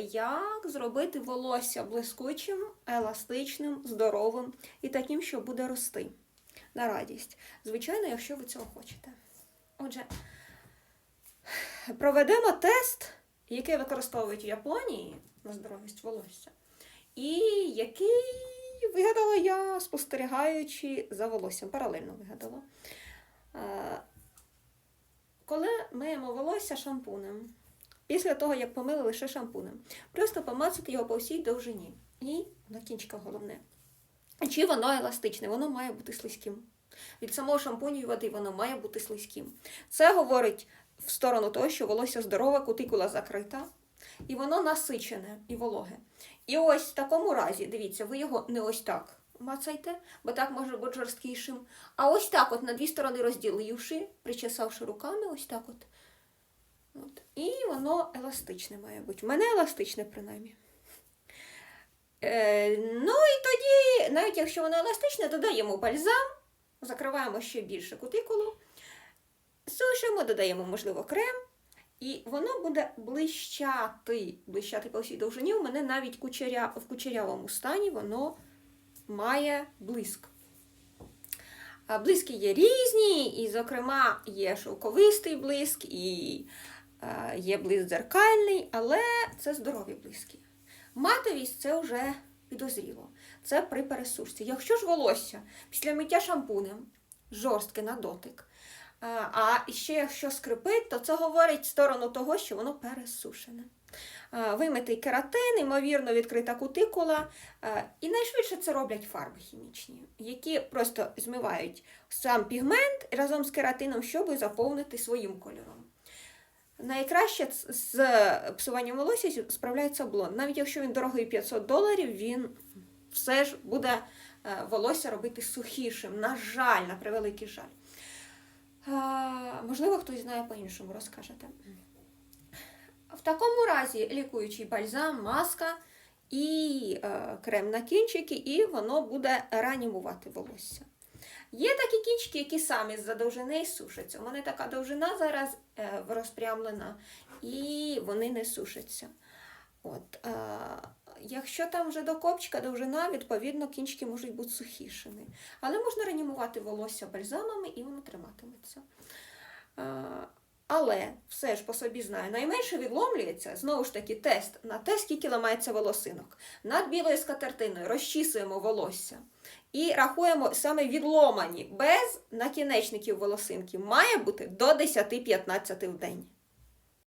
як зробити волосся блискучим, еластичним, здоровим і таким, що буде рости на радість. Звичайно, якщо ви цього хочете. Отже, проведемо тест, який використовують в Японії на здоровість волосся, і який вигадала я, спостерігаючи за волоссям. Паралельно вигадала. Е, Коли миємо волосся шампунем, після того, як помили лише шампунем, просто помацати його по всій довжині. І на кінчиках головне. Чи воно еластичне, воно має бути слизьким. Від самого шампуню і води воно має бути слизьким. Це говорить в сторону того, що волосся здорове, кутикула закрита, і воно насичене і вологе. І ось в такому разі, дивіться, ви його не ось так мацайте, бо так може бути жорсткішим. А ось так, от на дві сторони розділивши, причесавши руками, ось так от. От. І воно еластичне має бути. У мене еластичне, принаймні. Е, ну і тоді, навіть якщо воно еластичне, додаємо бальзам, закриваємо ще більше кутикулу, сушимо, додаємо, можливо, крем, і воно буде блищати, блищати по всій довжині. У мене навіть кучеря, в кучерявому стані воно має блиск. Блиски є різні, і, зокрема, є шовковистий блиск, і є блиск дзеркальний, але це здорові блиски. Матовість це вже підозріло. Це при пересушці. Якщо ж волосся після миття шампунем жорстке на дотик, а, а ще якщо скрипить, то це говорить в сторону того, що воно пересушене. Вимитий кератин, ймовірно, відкрита кутикула. І найшвидше це роблять фарби хімічні, які просто змивають сам пігмент разом з кератином, щоб заповнити своїм кольором. Найкраще з псуванням волосся справляється блонд. Навіть якщо він дорогий 500 доларів, він все ж буде е, волосся робити сухішим. На жаль, на превеликий жаль. А, можливо, хтось знає по-іншому, розкажете. В такому разі лікуючий бальзам, маска і е, крем на кінчики, і воно буде реанімувати волосся. Є такі кінчики, які самі з-за довжини сушаться. У мене така довжина зараз е, розпрямлена, і вони не сушаться. От, е, якщо там вже до копчика довжина, відповідно, кінчики можуть бути сухішими. Але можна реанімувати волосся бальзамами і воно триматиметься. Але все ж по собі знаю, найменше відломлюється, знову ж таки, тест на те, скільки ламається волосинок. Над білою скатертиною розчісуємо волосся і рахуємо саме відломані без накінечників волосинки. Має бути до 10-15 в день.